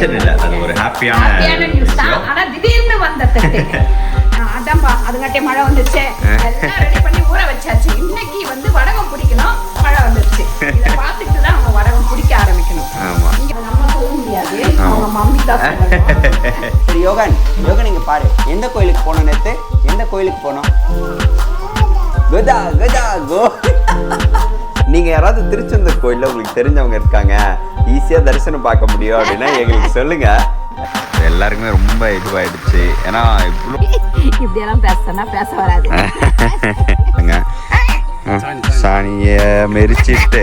Tension இல்ல. அது ஒரு ஹாப்பியான ஹாப்பியான நியூஸ் தான். ஆனா திடீர்னு வந்த தட்டு. ஆ, அதான்பா அதுங்காட்டி மழை வந்துருச்சு. எல்லாம் ரெடி பண்ணி ஊற வச்சாச்சு. இன்னைக்கு வந்து வடகம் பிடிக்கணும். மழை வந்துருச்சு. இதை பார்த்துட்டு தான் அவங்க வடகம் பிடிக்க ஆரம்பிக்கணும். ஆமா. இங்க நம்ம சொல்ல முடியாது. அவங்க மம்மி தான் சரி யோகன் யோகன் இங்க பாரு. எந்த கோயிலுக்கு போனோம் நேத்து? எந்த கோயிலுக்கு போனோம் கதா கதா கோ நீங்க யாராவது திருச்செந்தூர் கோயில்ல உங்களுக்கு தெரிஞ்சவங்க இருக்காங்க ஈஸியா தரிசனம் பார்க்க முடியும் அப்படின்னா எங்களுக்கு சொல்லுங்க. எல்லாருக்குமே ரொம்ப இதுவாயிடுச்சு. ஏன்னா இவ்வளோ இப்படியெல்லாம் பேசனா பேச வராது. சாணிய மெரிச்சிட்டு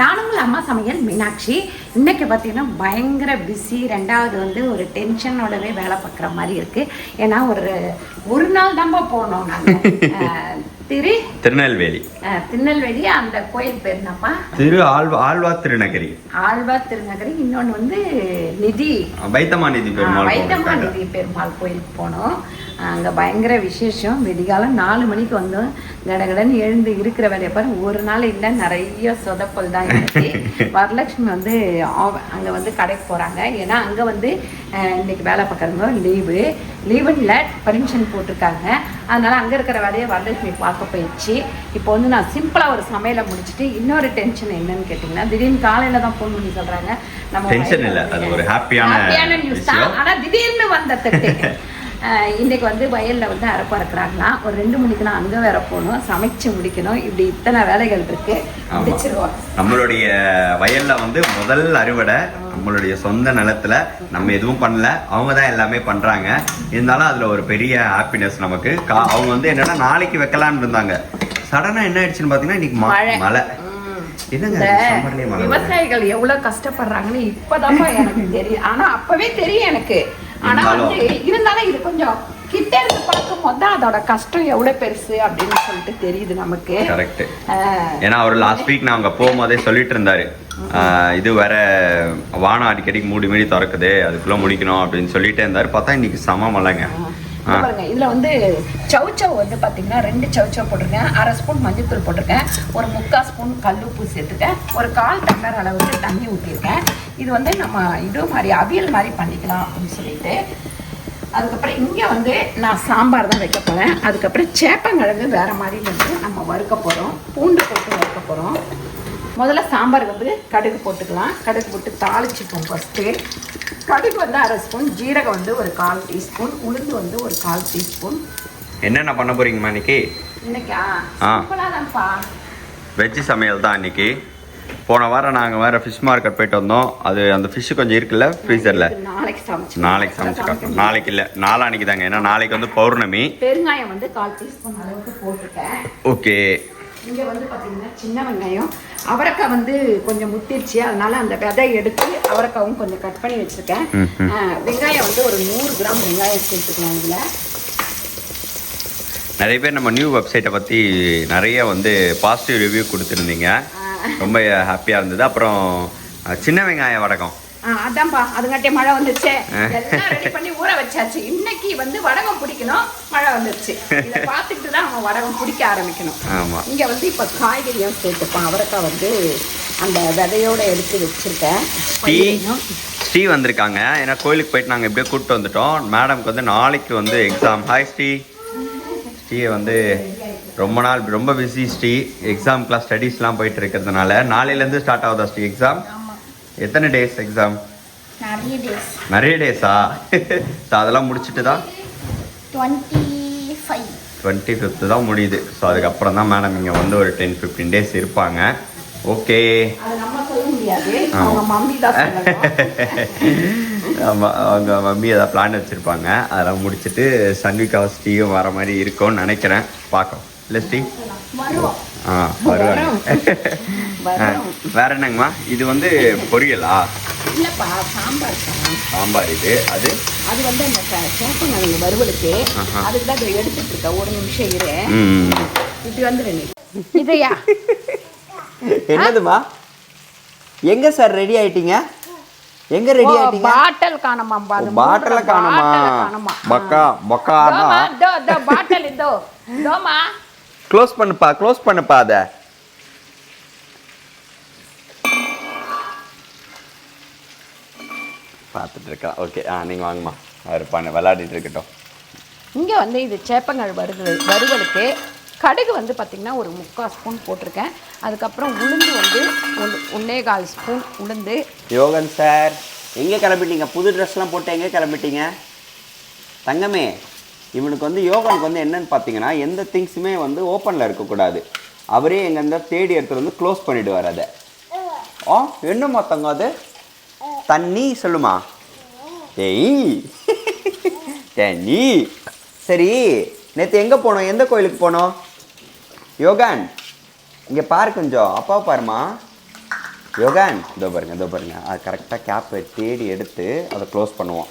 நானும் உங்கள் அம்மா சமையல் மீனாட்சி. இன்னைக்கு பார்த்தீங்கன்னா பயங்கர பிஸி ரெண்டாவது வந்து ஒரு டென்ஷனோடவே வேலை பார்க்குற மாதிரி இருக்கு. ஏன்னா ஒரு ஒரு நாள் தான்ப்பா போனோம் நாங்கள் திரு திருநெல்வேலி. திருநெல்வேலி அந்த கோயில் பேர் என்னப்பா திரு ஆழ்வா ஆழ்வா திருநகரி. ஆழ்வார் திருநகரி. இன்னொன்று வந்து நிதி. வைத்தமாநிதி பெருமாள் வைத்தம்மா கோவில். நிதி பெருமாள் கோயிலுக்கு போனோம். அங்கே பயங்கர விசேஷம். விடிகாலம் நாலு மணிக்கு வந்தோம் கடகடன்னு எழுந்து இருக்கிற வேலையை பாரு. ஒரு நாள் இல்லை நிறைய சொதப்பல் தான் இன்னைக்கு வரலட்சுமி வந்து அங்கே வந்து கடைக்கு போகிறாங்க ஏன்னா அங்கே வந்து இன்னைக்கு வேலை பார்க்குறவங்க லீவு லீவுல பர்மிஷன் போட்டிருக்காங்க. அதனால அங்கே இருக்கிற வேலையை வரலட்சுமி பார்க்க போயிடுச்சு. இப்போ வந்து நான் சிம்பிளாக ஒரு சமையலை முடிச்சுட்டு இன்னொரு டென்ஷன் என்னன்னு கேட்டிங்கன்னா திடீர்னு காலையில் தான் ஃபோன் பண்ணி சொல்கிறாங்க நம்ம டென்ஷன் இல்ல. அது ஒரு ஹாப்பியான ஹாப்பியான நியூஸ் தான். விஷயம். ஆனா திடீர்னு வந்த தட்டு. அஹ் இன்னைக்கு வந்து வயல்ல வந்து அரைப்பு அறுக்குறாங்களாம் ஒரு ரெண்டு மணிக்கு நான் அங்க வேற போகணும் சமைச்சு முடிக்கணும். இப்படி இத்தனை வேலைகள் இருக்கு. ஆமா. முடிச்சிருவோம். நம்மளுடைய வயல்ல வந்து முதல் அறுவடை நம்மளுடைய சொந்த நிலத்துல நம்ம எதுவும் பண்ணல. அவங்க தான் எல்லாமே பண்றாங்க. இருந்தாலும் அதுல ஒரு பெரிய ஹாப்பினஸ் நமக்கு. அவங்க வந்து என்னன்னா நாளைக்கு வைக்கலாம்னு இருந்தாங்க. சடனா என்ன ஆயிடுச்சுன்னு பாத்தீங்கன்னா இன்னைக்கு மழை. விவசாயிகள் எவ்வளவு கஷ்டப்படுறாங்கன்னு இப்பதான் எனக்கு தெரியும் ஆனா அப்பவே தெரியும் எனக்கு. ஆனா. வந்து இருந்தாலும் இது கொஞ்சம் கிட்ட இருந்து பார்க்கும் போது தான் அதோட கஷ்டம் எவ்வளவு பெருசு அப்படின்னு சொல்லிட்டு தெரியுது நமக்கு. கரெக்ட் ஏன்னா அவர் லாஸ்ட் வீக் நான் அங்க போகும்போதே சொல்லிட்டு இருந்தாரு. இது வேற வானம் அடிக்கடிக்கு மூடி மூடி திறக்குது அதுக்குள்ள முடிக்கணும் அப்படின்னு சொல்லிட்டே இருந்தாரு. பார்த்தா இன்னைக்கு சம இங்க பாருங்க இதுல வந்து சவுச்சவ் வந்து பாத்தீங்கன்னா ரெண்டு சவுச்சவ் போட்டிருக்கேன் அரை ஸ்பூன் மஞ்சள்தூள் போட்டிருக்கேன் ஒரு முக்கால் ஸ்பூன் கல்லுப்பு சேர்த்துட்டேன் ஒரு கால் டம்ளர் அளவுக்கு தண்ணி ஊற்றிருக்கேன் இது வந்து நம்ம இது மாதிரி அவியல் மாதிரி பண்ணிக்கலாம் அப்படின்னு சொல்லிட்டு. அதுக்கப்புறம் இங்கே வந்து நான் சாம்பார் தான் வைக்க போகிறேன் அதுக்கப்புறம் சேப்பங்கிழங்கு வேறு மாதிரி வந்து நம்ம வறுக்க போகிறோம் பூண்டு போட்டு வறுக்க போகிறோம் முதல்ல சாம்பாருக்கு வந்து கடுகு போட்டுக்கலாம். கடுகு போட்டு தாளிச்சுப்போம் ஃபஸ்ட்டு கடுகு வந்து அரை ஸ்பூன் ஜீரகம் வந்து ஒரு கால் டீஸ்பூன் உளுந்து வந்து ஒரு கால் டீஸ்பூன். என்னென்ன பண்ண போறீங்கம்மா இன்னைக்கு? இன்னைக்கா? ஆ. சிம்பிளாக தான்ப்பா. வெஜ்ஜு சமையல் தான் இன்னைக்கு. போன வாரம் நாங்கள் வேற ஃபிஷ் மார்க்கெட் போயிட்டு வந்தோம். அது அந்த ஃபிஷ் கொஞ்சம் இருக்குல்ல ஃப்ரீசரில் நாளைக்கு சமைச்சு நாளைக்கு சமைச்சு காட்டணும். நாளைக்கு இல்லை நாளான்னைக்கு தாங்க. ஏன்னா நாளைக்கு வந்து பௌர்ணமி. பெருங்காயம் வந்து கால் டீஸ்பூன் அளவுக்கு போட்டுட்டேன் ஓகே. இங்கே வந்து பார்த்தீங்கன்னா சின்ன வெங்காயம். அவரைக்காய் வந்து கொஞ்சம் முத்திருச்சு. அதனால அந்த விதை எடுத்து அவரைக்காவும் கொஞ்சம் கட் பண்ணி வச்சுருக்கேன். வெங்காயம் வந்து ஒரு நூறு கிராம் வெங்காயம் சேர்த்துக்கலாம் இதில். நிறைய பேர் நம்ம நியூ வெப்சைட்டை பற்றி நிறைய வந்து பாசிட்டிவ் ரிவ்யூ கொடுத்துருந்தீங்க. ரொம்ப ஹாப்பியாக இருந்தது. அப்புறம் சின்ன வெங்காய வடகம். அதான்ப்பா அதுங்காட்டி மழை வந்துருச்சு. எல்லாம் ரெடி பண்ணி ஊற வச்சாச்சு. இன்னைக்கு வந்து வடகம் பிடிக்கணும். மழை வந்துருச்சு. இதை பார்த்துட்டு தான் நம்ம வடகம் பிடிக்க ஆரம்பிக்கணும். ஆமாம் இங்கே வந்து இப்போ காய்கறியும் சேர்த்துப்போம். அவரைக்காய் வந்து அந்த விதையோட எடுத்து வச்சிருக்கேன். ஸ்ரீ வந்திருக்காங்க. ஏன்னா கோயிலுக்கு போயிட்டு நாங்கள் எப்படியோ கூப்பிட்டு வந்துட்டோம். மேடம்க்கு வந்து நாளைக்கு வந்து எக்ஸாம் ஹாய் ஸ்ரீ. ஸ்ரீ வந்து ரொம்ப நாள் ரொம்ப பிஸி ஸ்ரீ எக்ஸாம் கிளாஸ் ஸ்டடீஸ்லாம் போயிட்டு இருக்கிறதுனால. நாளையிலேருந்து ஸ்டார்ட் ஆகுதா ஸ்ரீ எக்ஸாம் எத்தனை டேஸ் எக்ஸாம் நிறைய டேஸ் நிறைய டேஸா ஸோ அதெல்லாம் முடிச்சுட்டு தான் டுவெண்ட்டி ஃபிஃப்த்து தான் முடியுது. ஸோ அதுக்கப்புறம் தான் மேடம் இங்கே வந்து ஒரு டென் ஃபிஃப்டீன் டேஸ் இருப்பாங்க. ஓகே அது நம்ம சொல்ல முடியாது. அவங்க மம்மி தான் சொல்லணும். ஆமாம் அவங்க மம்மி ஏதாவது பிளான் வச்சுருப்பாங்க. அதெல்லாம் முடிச்சுட்டு சன்விகா ஸ்டீயும் வர மாதிரி இருக்கும்னு நினைக்கிறேன். பார்க்கலாம். இல்லை ஸ்டீ வருவோம் ஆ வருவாங்க வேற என்னங்கம்மா? இது வந்து பொரியலா? இல்லப்பா சாம்பார். தான். சாம்பார் இது. அது? அது வந்து அந்த சேப்பங்கிழங்கு வறுவலுக்கு. அதுக்கு தான் இதை எடுத்துட்டு இருக்க ஒரு நிமிஷம் இரு. இப்படி வந்துடு இதையா? என்னதுமா எங்க சார் ரெடி ஆயிட்டீங்க? எங்க ரெடி ஆயிட்டீங்க? பாட்டில் காணமா பாட்டில காணுமா? பக்கா பக்கானா பாட்டில் இதோ. இதோமா க்ளோஸ் பண்ணுப்பா க்ளோஸ் பண்ணுப்பா அத. பார்த்துட்டு இருக்கா. ஓகே ஆ நீங்கள் வாங்கம்மா. அவர் பண்ண விளையாடிட்டு இருக்கட்டும். இங்கே வந்து இது சேப்பங்கள் வறுவல் வறுவலுக்கு கடுகு வந்து பார்த்திங்கன்னா ஒரு முக்கால் ஸ்பூன் போட்டிருக்கேன். அதுக்கப்புறம் உளுந்து வந்து ஒன்று ஒன்னே கால் ஸ்பூன் உளுந்து. யோகன் சார் எங்கே கிளம்பிட்டீங்க? புது ட்ரெஸ்லாம் போட்டு எங்கே கிளம்பிட்டீங்க? தங்கமே இவனுக்கு வந்து யோகனுக்கு வந்து என்னன்னு பார்த்தீங்கன்னா எந்த திங்ஸுமே வந்து ஓப்பனில் இருக்கக்கூடாது. அவரே எங்கே இருந்தால் தேடி இடத்துல வந்து க்ளோஸ் பண்ணிவிடுவார் அதை. ஆ என்னம்மா தங்கம் அது? தண்ணி சொல்லுமா? டெய். தண்ணி சரி நேற்று எங்கே போனோம்? எந்த கோயிலுக்கு போனோம்? யோகான் இங்கே பாரு கொஞ்சம். அப்பா பாருமா. யோகான் இதோ பாருங்க இதோ பாருங்க. அது கரெக்டாக கேப்பை தேடி எடுத்து அதை க்ளோஸ் பண்ணுவோம்.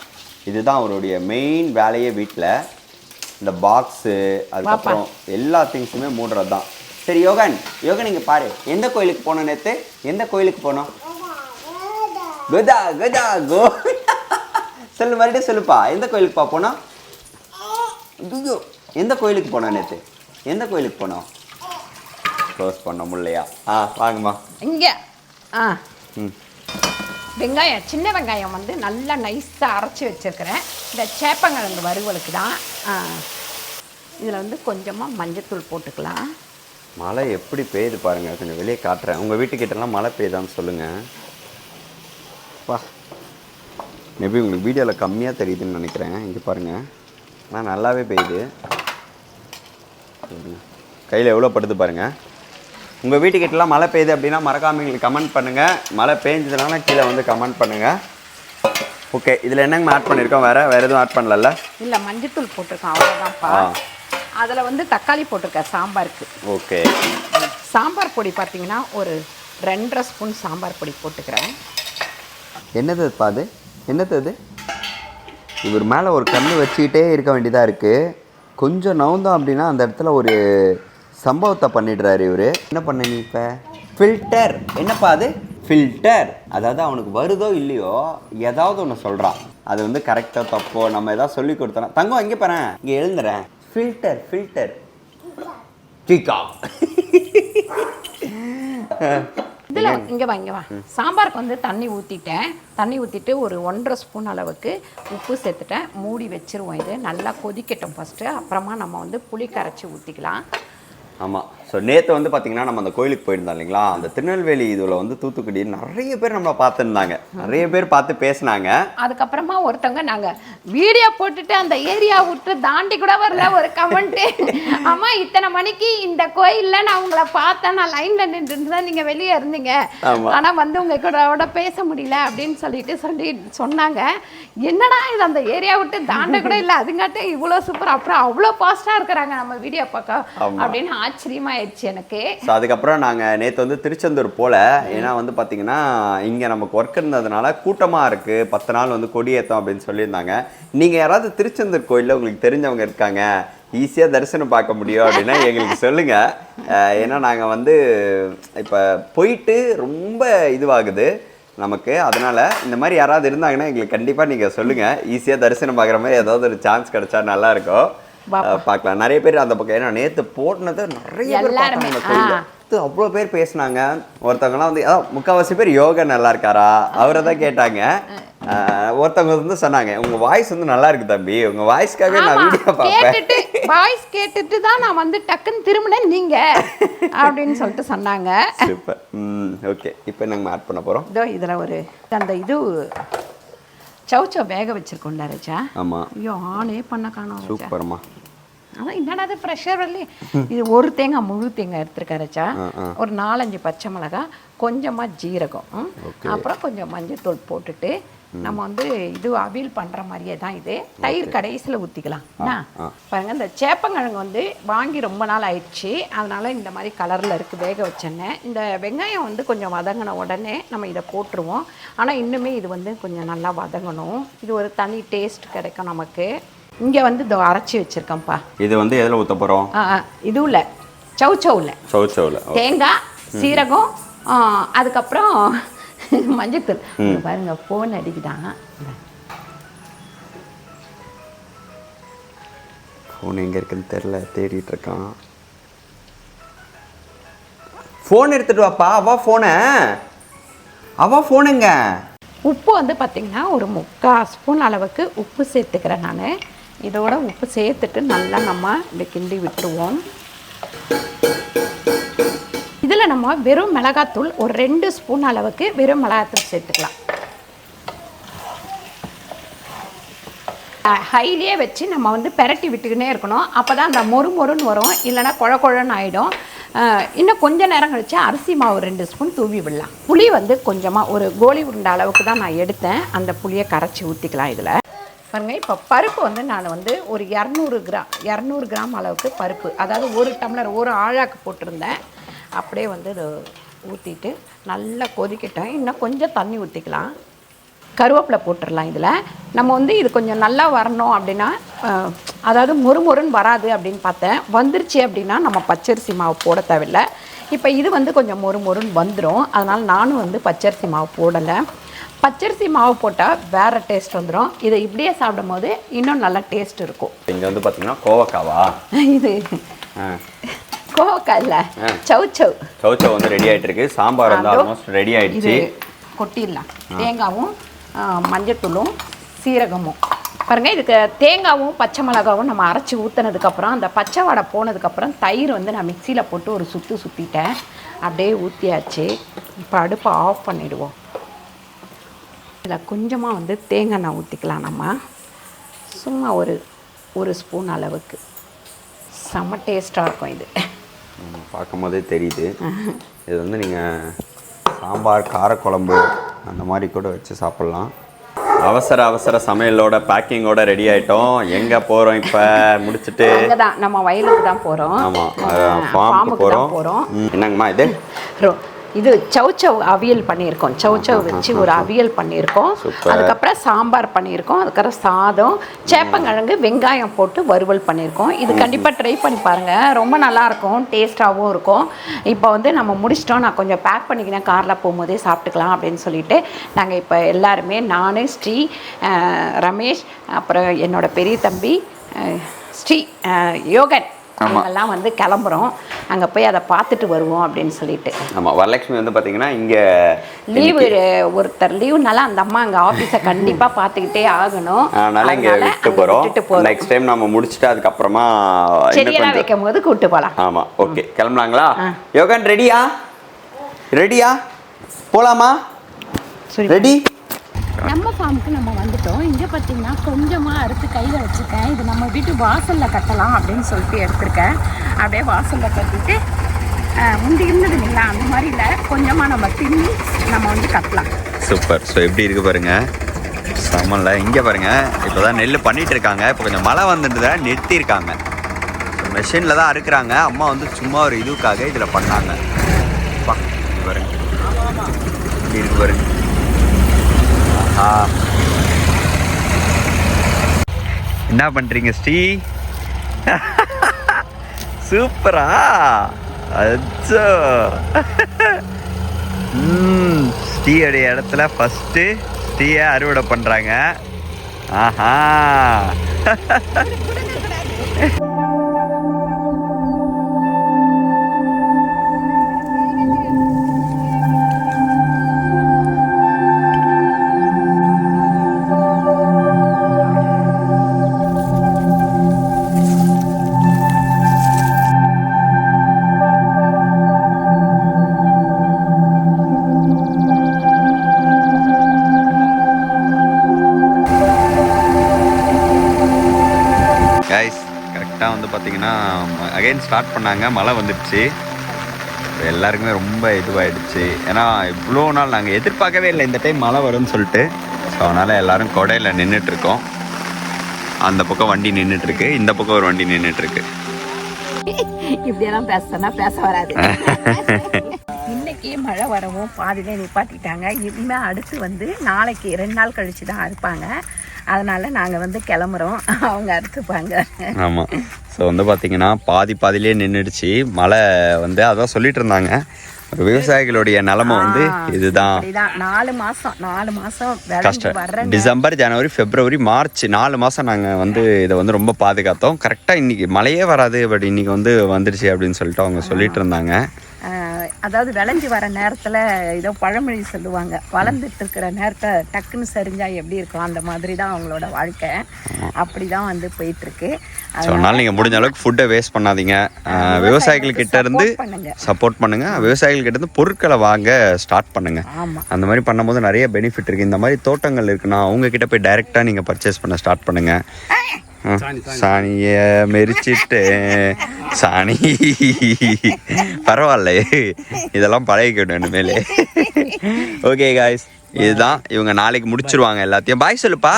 இதுதான் அவருடைய மெயின் வேலையே வீட்டில் இந்த பாக்ஸு அதுக்கப்புறம் எல்லா திங்ஸுமே மூடுறது தான் சரி யோகன் யோகன் இங்கே பாரு. எந்த கோயிலுக்கு போனோம் நேற்று எந்த கோயிலுக்கு போனோம்? கதா கதா கோ. சொல்லு மறுபடியும் சொல்லுப்பா. எந்த கோயிலுக்குப்பா போனோம்? ஐயோ எந்த கோயிலுக்கு போனோம் நேற்று எந்த கோயிலுக்கு போனோம்? க்ளோஸ் பண்ண முடியலையா? ஆ வாங்கம்மா. இங்கே. ஆ. ம். வெங்காயம் சின்ன வெங்காயம் வந்து நல்லா நைஸாக அரைச்சி வச்சுருக்கிறேன். இந்த சேப்பங்கிழங்கு வறுவலுக்கு தான். இதில் வந்து கொஞ்சமாக மஞ்சத்தூள் போட்டுக்கலாம். மழை எப்படி பெய்யுது பாருங்கள் கொஞ்சம் வெளியே காட்டுறேன். உங்கள் வீட்டுக்கிட்டலாம் மழை பெய்யுதான்னு சொல்லுங்கள் வா. மேபி உங்களுக்கு வீடியோவில் கம்மியாக தெரியுதுன்னு நினைக்கிறேன். இங்கே பாருங்கள் ஆனால் நல்லாவே பெய்யுது. கையில் எவ்வளோ படுது பாருங்கள் உங்கள் வீட்டுக்கிட்டலாம் மழை பெய்யுது அப்படின்னா மறக்காம எங்களுக்கு கமெண்ட் பண்ணுங்கள் மழை பெஞ்சதுனால கீழே வந்து கமெண்ட் பண்ணுங்கள் ஓகே இதில் என்னங்க ஆட் பண்ணியிருக்கோம் வேறு வேறு எதுவும் ஆட் பண்ணலல்ல? இல்லை மஞ்சத்தூள் போட்டிருக்கோம். அவ்வளோதான்ப்பா. அதில் வந்து தக்காளி போட்டிருக்கேன் சாம்பாருக்கு. ஓகே சாம்பார் பொடி பார்த்தீங்கன்னா ஒரு ரெண்டரை ஸ்பூன் சாம்பார் பொடி போட்டுக்கிறேன். என்னது அது? என்னது அது? இவர் மேலே ஒரு கண்ணு வச்சுக்கிட்டே இருக்க வேண்டியதாக இருக்குது கொஞ்சம் நவுந்தோம் அப்படின்னா அந்த இடத்துல ஒரு சம்பவத்தை பண்ணிடுறாரு இவர். என்ன பண்ண நீ இப்போ? ஃபில்டர் என்னப்பா அது? ஃபில்டர் அதாவது அவனுக்கு வருதோ இல்லையோ ஏதாவது ஒன்று சொல்கிறான் அது வந்து கரெக்டாக தப்போ நம்ம ஏதாவது சொல்லி கொடுத்தோம் தங்கம் இங்கே பாறேன் இங்கே எழுந்துறேன். ஃபில்டர் ஃபில்டர் டீக்கா இதில் இங்கே வா இங்கே வா. சாம்பாருக்கு வந்து தண்ணி ஊற்றிட்டேன் தண்ணி ஊற்றிட்டு ஒரு ஒன்றரை ஸ்பூன் அளவுக்கு உப்பு சேர்த்துட்டேன். மூடி வச்சிருவோம் இது. நல்லா கொதிக்கட்டும் ஃபஸ்ட்டு அப்புறமா நம்ம வந்து புளி கரைச்சி ஊற்றிக்கலாம் ஆமாம் ஸோ நேற்று வந்து பார்த்தீங்கன்னா நம்ம அந்த கோயிலுக்கு போயிருந்தோம் இல்லைங்களா? அந்த திருநெல்வேலி இதில் வந்து தூத்துக்குடி நிறைய பேர் நம்மளை பார்த்துருந்தாங்க. நிறைய பேர் பார்த்து பேசுனாங்க. அதுக்கப்புறமா ஒருத்தவங்க நாங்கள் வீடியோ போட்டுட்டு அந்த ஏரியா விட்டு தாண்டி கூட வரல ஒரு கமெண்ட்டு அம்மா இத்தனை மணிக்கு இந்த கோயிலில் நான் உங்களை பார்த்தேன். நான் லைனில் நின்று தான் நீங்கள் வெளியே இருந்தீங்க. ஆமா. ஆனால் வந்து உங்க கூட பேச முடியல அப்படின்னு சொல்லிட்டு சொல்லி சொன்னாங்க. என்னடா இது அந்த ஏரியா விட்டு தாண்ட கூட இல்லை அதுங்காட்டி இவ்வளோ சூப்பர் அப்புறம் அவ்வளோ ஃபாஸ்ட்டாக இருக்கிறாங்க நம்ம வீடியோ பார்க்க ஆமா. அப்படின்னு ஆயிடுச்சு எனக்கு. ஸோ அதுக்கப்புறம் நாங்கள் நேற்று வந்து திருச்செந்தூர் போல ஏன்னா வந்து பார்த்தீங்கன்னா இங்கே நமக்கு ஒர்க் இருந்ததுனால கூட்டமாக இருக்குது பத்து நாள் வந்து கொடியேற்றம் அப்படின்னு சொல்லியிருந்தாங்க. நீங்கள் யாராவது திருச்செந்தூர் கோயிலில் உங்களுக்கு தெரிஞ்சவங்க இருக்காங்க ஈஸியாக தரிசனம் பார்க்க முடியும் அப்படின்னா எங்களுக்கு சொல்லுங்கள் ஏன்னா நாங்கள் வந்து இப்போ போயிட்டு ரொம்ப இதுவாகுது நமக்கு. அதனால் இந்த மாதிரி யாராவது இருந்தாங்கன்னா எங்களுக்கு கண்டிப்பாக நீங்கள் சொல்லுங்கள் ஈஸியாக தரிசனம் பார்க்குற மாதிரி ஏதாவது ஒரு சான்ஸ் கிடைச்சா நல்லாயிருக்கும் பார்க்கலாம். நிறைய பேர் அந்த பக்கம் ஏன்னா நேற்று போட்டுனது நிறைய பேர் பார்த்தாங்க அவ்வளோ பேர் பேசுனாங்க. ஒருத்தவங்கலாம் வந்து அதான் முக்கால்வாசி பேர் யோகா நல்லா இருக்காரா? அவரை தான் கேட்டாங்க. ஒருத்தவங்க வந்து சொன்னாங்க உங்க வாய்ஸ் வந்து நல்லா இருக்கு தம்பி. உங்க வாய்ஸ்க்காக நான் வீடியோ பார்ப்பேன். வாய்ஸ் கேட்டுட்டு தான் நான் வந்து டக்குன்னு திரும்பினேன் நீங்க. அப்படின்னு சொல்லிட்டு சொன்னாங்க. சூப்பர் ம் ஓகே இப்போ நாங்கள் ஆட் பண்ண போகிறோம் இதோ இதுல ஒரு அந்த இது சௌச்சோ வேக வச்சிருக்கோம்ல ரஜா. ஆமாம் ஐயோ ஆனே பண்ண காணோம் சூப்பர்மா. அதான் என்னடா அது ப்ரெஷர் வரல இது ஒரு தேங்காய் முழு தேங்காய் எடுத்துருக்கா ரஜா. ஆ, ஆ. ஒரு நாலஞ்சு பச்சை மிளகாய் கொஞ்சமா ஜீரகம். அப்புறம் கொஞ்சம் மஞ்சத்தூள் போட்டுட்டு நம்ம வந்து இது அவியல் பண்ற மாதிரியே தான் இது. தயிர் கடைசியில் ஊற்றிக்கலாம் ஆ. பாருங்க இந்த சேப்பங்கிழங்கு வந்து வாங்கி ரொம்ப நாள் ஆயிடுச்சு. அதனால இந்த மாதிரி கலரில் இருக்குது வேக வச்செண்ணெய் இந்த வெங்காயம் வந்து கொஞ்சம் வதங்கின உடனே நம்ம இதை போட்டுருவோம். ஆனால் இன்னுமே இது வந்து கொஞ்சம் நல்லா வதங்கணும். இது ஒரு தனி டேஸ்ட் கிடைக்கும் நமக்கு. இங்கே வந்து இதோ அரைச்சி வச்சுருக்கேன்ப்பா. இது வந்து எதில் ஊற்ற போகிறோம் இதுவும் இல்லை சௌச்சௌவில் சவுச்சவில் தேங்காய் சீரகம் அதுக்கப்புறம் மஞ்சத்தூள். பாருங்க ஃபோன் அடிக்குதான். ஃபோன் எங்கே இருக்குன்னு தெரில தேடிட்டு இருக்கான். ஃபோன் எடுத்துட்டு வாப்பா அவா ஃபோனை அவா ஃபோனுங்க உப்பு வந்து பார்த்திங்கன்னா ஒரு முக்கால் ஸ்பூன் அளவுக்கு உப்பு சேர்த்துக்கிறேன் நான். இதோட உப்பு சேர்த்துட்டு நல்லா நம்ம இப்படி கிண்டி விட்டுருவோம். இதில் நம்ம வெறும் மிளகாத்தூள் ஒரு ரெண்டு ஸ்பூன் அளவுக்கு வெறும் மிளகாத்தூள் சேர்த்துக்கலாம். ஹைலியே வச்சு நம்ம வந்து பெரட்டி விட்டுக்கினே இருக்கணும். அப்போ தான் அந்த மொறு மொறுன்னு வரும். இல்லைன்னா குழ குழன்னு ஆகிடும் இன்னும் கொஞ்சம் நேரம் கழிச்சு அரிசி மாவு ரெண்டு ஸ்பூன் தூவி விடலாம். புளி வந்து கொஞ்சமாக ஒரு கோலி உருண்டை அளவுக்கு தான் நான் எடுத்தேன். அந்த புளியை கரைச்சி ஊற்றிக்கலாம் இதில். பாருங்க இப்போ பருப்பு வந்து நான் வந்து ஒரு இரநூறு கிராம் இரநூறு கிராம் அளவுக்கு பருப்பு. அதாவது ஒரு டம்ளர் ஒரு ஆழாக்கு போட்டிருந்தேன். அப்படியே வந்து இதை ஊற்றிட்டு நல்லா கொதிக்கட்டும். இன்னும் கொஞ்சம் தண்ணி ஊற்றிக்கலாம் கருவேப்பிலை போட்டுடலாம் இதில். நம்ம வந்து இது கொஞ்சம் நல்லா வரணும் அப்படின்னா அதாவது மொறுமொறுன்னு வராது அப்படின்னு பார்த்தேன். வந்துருச்சு அப்படின்னா நம்ம பச்சரிசி மாவு போட தேவையில்லை. இப்போ இது வந்து கொஞ்சம் மொறுமொறுன்னு வந்துடும் அதனால் நானும் வந்து பச்சரிசி மாவு போடலை. பச்சரிசி மாவு போட்டால் வேறு டேஸ்ட் வந்துடும் இதை இப்படியே சாப்பிடும் போது இன்னும் நல்லா டேஸ்ட் இருக்கும். இங்கே வந்து பார்த்தீங்கன்னா கோவக்காவா? இது ஆ. கோவக்காய் இல்லை சவு சவு சௌச்சோ வந்து ரெடி ஆயிட்டு இருக்கு சாம்பார் வந்து ஆல்மோஸ்ட் ரெடி இது ஆயிடுச்சு. கொட்டிடலாம். தேங்காவும் மஞ்சத்தூளும் சீரகமும். பாருங்க இதுக்கு தேங்காவும் பச்சை மிளகாவும் நம்ம அரைச்சி ஊற்றுனதுக்கப்புறம் அந்த பச்சை வடை போனதுக்கப்புறம் தயிர் வந்து நான் மிக்சியில் போட்டு ஒரு சுற்று சுற்றிட்டேன் அப்படியே ஊற்றியாச்சு இப்போ அடுப்பை ஆஃப் பண்ணிடுவோம். இதில் கொஞ்சமாக வந்து தேங்காய் எண்ணெய் ஊற்றிக்கலாம் நம்ம. சும்மா ஒரு ஒரு ஸ்பூன் அளவுக்கு. செம்ம டேஸ்ட்டாக இருக்கும் இது. பார்க்கும் போதே தெரியுது. இது வந்து நீங்கள் சாம்பார் காரக்குழம்பு அந்த மாதிரி கூட வச்சு சாப்பிட்லாம். அவசர அவசர சமையலோட பேக்கிங்கோட ரெடி ஆயிட்டோம். எங்கே போகிறோம் இப்போ? முடிச்சுட்டு. நம்ம வயலுக்கு தான் போகிறோம் ஆமாம் ஃபார்முக்கு போகிறோம் என்னங்கம்மா இது? இது சௌச்சவ் அவியல் பண்ணியிருக்கோம். சௌச்சவ் வச்சு ஒரு அவியல் பண்ணியிருக்கோம். அதுக்கப்புறம் சாம்பார் பண்ணியிருக்கோம். அதுக்கப்புறம் சாதம் சேப்பங்கிழங்கு வெங்காயம் போட்டு வறுவல் பண்ணியிருக்கோம். இது கண்டிப்பாக ட்ரை பண்ணி பாருங்கள் ரொம்ப நல்லாயிருக்கும் டேஸ்ட்டாகவும் இருக்கும். இப்போ வந்து நம்ம முடிச்சிட்டோம். நான் கொஞ்சம் பேக் பண்ணிக்கினேன். காரில் போகும்போதே சாப்பிட்டுக்கலாம் அப்படின்னு சொல்லிட்டு நாங்கள் இப்போ எல்லாருமே நான் ஸ்ரீ ரமேஷ் அப்புறம் என்னோட பெரிய தம்பி ஸ்ரீ யோகன். அவங்கெல்லாம் வந்து கிளம்புறோம். அங்கே போய் அதை பார்த்துட்டு வருவோம் அப்படின்னு சொல்லிட்டு. ஆமாம் வரலட்சுமி வந்து பார்த்தீங்கன்னா இங்கே லீவு ஒருத்தர் லீவுனால அந்த அம்மா அங்கே ஆஃபீஸை கண்டிப்பாக பார்த்துக்கிட்டே ஆகணும். அதனால இங்கே விட்டு போகிறோம் நெக்ஸ்ட் டைம் நம்ம முடிச்சுட்டு அதுக்கப்புறமா செடியெல்லாம் வைக்கும் போது கூப்பிட்டு போகலாம் ஆமாம் ஓகே கிளம்பலாங்களா ஆ. யோகன் ரெடியா ரெடியா போலாமா? சரி ரெடி நம்ம ஃபார்முக்கு நம்ம வந்துட்டோம். இங்கே பார்த்தீங்கன்னா கொஞ்சமாக அறுத்து கையில் வச்சுருக்கேன். இது நம்ம வீட்டு வாசலில் கட்டலாம் அப்படின்னு சொல்லிட்டு எடுத்திருக்கேன். அப்படியே வாசலில் கட்டிட்டு முந்தி இருந்தது இல்லைங்களா? அந்த மாதிரி இல்லை. கொஞ்சமாக நம்ம தின்னி நம்ம வந்து கட்டலாம். சூப்பர். ஸோ எப்படி இருக்கு பாருங்க? செம்மல்ல. இங்கே பாருங்க. இப்போ தான் நெல் பண்ணிட்டு இருக்காங்க. இப்போ கொஞ்சம் மழை வந்துட்டு நிறுத்தியிருக்காங்க. மெஷினில் தான் அறுக்குறாங்க. அம்மா வந்து சும்மா ஒரு இதுக்காக இதில் பண்ணாங்க. பாருங்க. இருக்கு பாருங்க? ஆ என்ன பண்ணுறீங்க ஸ்ரீ? சூப்பரா? அச்சோ. ம் ஸ்ரீயோடைய இடத்துல ஃபஸ்ட்டு ஸ்ரீயை அறுவடை பண்ணுறாங்க ஆஹா. அகைன் ஸ்டார்ட் பண்ணாங்க. மழை வந்துடுச்சு. எல்லாருக்குமே ரொம்ப இதுவாயிடுச்சு. ஏன்னா இவ்வளோ நாள் நாங்கள் எதிர்பார்க்கவே இல்லை இந்த டைம் மழை வரும்னு சொல்லிட்டு. ஸோ அதனால் எல்லாரும் கொடையில் நின்றுட்டுருக்கோம் அந்த பக்கம் வண்டி நின்றுட்டுருக்கு இந்த பக்கம் ஒரு வண்டி நின்றுட்டுருக்கு இப்படியெல்லாம் பேசனா பேச வராது. இன்னைக்கு மழை வரவும் பாதியிலே நிப்பாட்டிட்டாங்க. இனிமே அடுத்து வந்து நாளைக்கு ரெண்டு நாள் கழிச்சு தான் அறுப்பாங்க. அதனால நாங்கள் வந்து கிளம்புறோம். அவங்க அறுத்துப்பாங்க. ஆமாம் ஸோ வந்து பார்த்தீங்கன்னா பாதி பாதியிலே நின்றுடுச்சு மழை வந்து அதான் சொல்லிட்டு இருந்தாங்க. விவசாயிகளுடைய நிலைமை வந்து இதுதான். நாலு மாசம் நாலு மாசம் கஷ்டம். டிசம்பர் ஜனவரி பிப்ரவரி மார்ச் நாலு மாதம் நாங்கள் வந்து இதை வந்து ரொம்ப பாதுகாத்தோம். கரெக்டாக இன்னைக்கு மழையே வராது பட் இன்னைக்கு வந்து வந்துடுச்சு அப்படின்னு சொல்லிட்டு அவங்க சொல்லிட்டு இருந்தாங்க. அதாவது விளைஞ்சு வர நேரத்தில் ஏதோ பழமொழி சொல்லுவாங்க. வளர்ந்துட்டு இருக்கிற நேரத்தை டக்குன்னு சரிஞ்சா எப்படி இருக்கும் அந்த மாதிரி தான் அவங்களோட வாழ்க்கை. அப்படி தான் வந்து போயிட்டு இருக்கு ஸோ அதனால நீங்கள் முடிஞ்ச அளவுக்கு ஃபுட்டை வேஸ்ட் பண்ணாதீங்க. விவசாயிகள் கிட்ட இருந்து. சப்போர்ட் பண்ணுங்க. விவசாயிகள் கிட்ட இருந்து பொருட்களை வாங்க ஸ்டார்ட் பண்ணுங்க. அந்த மாதிரி பண்ணும்போது நிறைய பெனிஃபிட் இருக்கு. இந்த மாதிரி தோட்டங்கள் இருக்குன்னா அவங்க கிட்ட போய் டைரக்டா நீங்க பர்ச்சேஸ் பண்ண ஸ்டார்ட் பண்ணுங்க. சாணிய மெரிச்சிட்டேன் சாணி. பரவாயில்ல. இதெல்லாம் பழகிக்கணும் இனிமேலே. ஓகே காய்ஸ் இதுதான். இவங்க நாளைக்கு முடிச்சிருவாங்க எல்லாத்தையும். பாய் சொல்லுப்பா.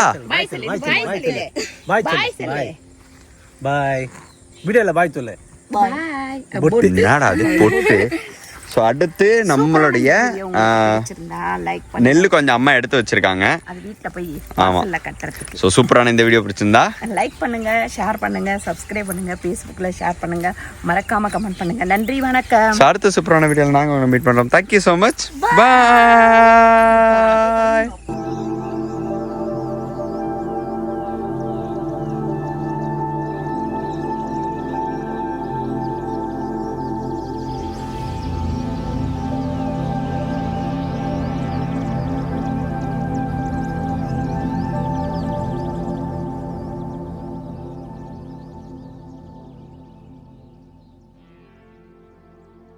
பாய் வீடியோல பாய் சொல்லு பொட்டு என்னடா அது? பொட்டு. ஸோ அடுத்து நம்மளுடைய நெல்லு கொஞ்சம் அம்மா எடுத்து வச்சிருக்காங்க. அது வீட்டில் போய் ஆமா. வாசல்ல கட்டுறதுக்கு. ஸோ சூப்பரான இந்த வீடியோ பிடிச்சிருந்தா. லைக் பண்ணுங்க ஷேர் பண்ணுங்க சப்ஸ்கிரைப் பண்ணுங்க ஃபேஸ்புக்கில் ஷேர் பண்ணுங்க. மறக்காம கமெண்ட் பண்ணுங்க. நன்றி வணக்கம். அடுத்த சூப்பரான வீடியோவில் நாங்கள் உங்களை மீட் பண்ணுறோம் தேங்க்யூ ஸோ மச் பாய்